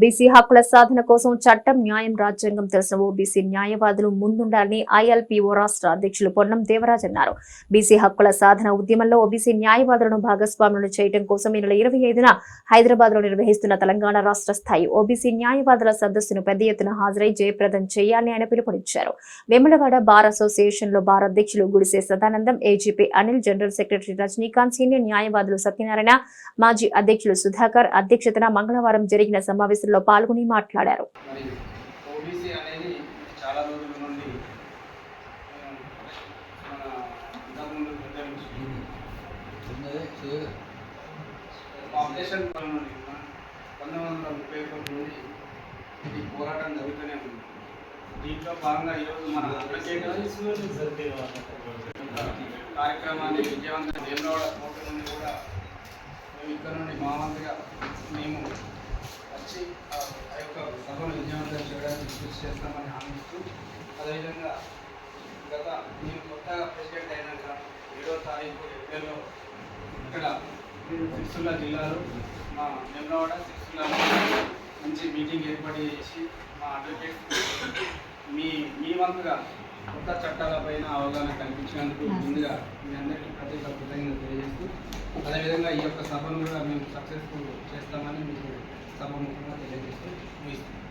BC హక్కుల సాధన కోసం చట్టం న్యాయం రాజ్యాంగం తెలిసిన ఓబీసీ న్యాయవాదులు ముందుండాలని ఐఎల్పీఓ రాష్ట్ర అధ్యక్షులు పొన్నం దేవరాజ్ అన్నారు. బీసీ హక్కుల సాధన ఉద్యమంలో ఓబీసీ న్యాయవాదులను భాగస్వాములను చేయడం కోసం ఈ నెల ఇరవై ఐదున హైదరాబాద్లో నిర్వహిస్తున్న తెలంగాణ రాష్ట్ర స్థాయి ఓబీసీ న్యాయవాదుల సదస్సును పెద్ద ఎత్తున హాజరై జయప్రదం చేయాలని ఆయన పిలుపునిచ్చారు. వేములవాడ బార్ అసోసియేషన్లో బార్ అధ్యక్షులు Gudise Sadanandam AGP Anil general secretary Rajinikanth senior న్యాయవాదులు సత్యనారాయణ మాజీ అధ్యక్షులు సుధాకర్ అధ్యక్షతన మంగళవారం జరిగిన సమావేశం సమావేశంలో పాల్గొని మాట్లాడారు. మరి ఓబీసీ అనేది చాలా రోజుల నుండి పంతొమ్మిది వందల ముప్పై ఒకటి నుండి ఇది పోరాటం జరుగుతూనే ఉంది. దీంట్లో భాగంగా ఈరోజు మన కార్యక్రమాన్ని విజయవంతం వేమరాడ కోర్టు నుండి కూడా మేము ఇక్కడ నుండి మా వంతుగా మేము వచ్చి ఆ ఆ యొక్క సభను విజయవంతం కృషి చేస్తామని హామీస్తూ అదేవిధంగా గత నేను కొత్తగా ప్రెసిడెంట్ అయినాక ఏడో తారీఖు ఏప్రిల్లో ఇక్కడ సిరిసిల్ల జిల్లాలో మా నిమ్మవాడ సిరిసిల్ల మంచి మీటింగ్ ఏర్పాటు చేసి మా అడ్వకేట్ మీ మీ వంతుగా కొత్త చట్టాలపైన అవగాహన కల్పించినందుకు ముందుగా మీ అందరికీ ప్రత్యేక కృతజ్ఞత తెలియజేస్తూ అదేవిధంగా ఈ యొక్క సభను కూడా మేము సక్సెస్ఫుల్ చేస్తామని మీకు సభముఖంగా తెలియజేస్తూ ముగిస్తున్నాం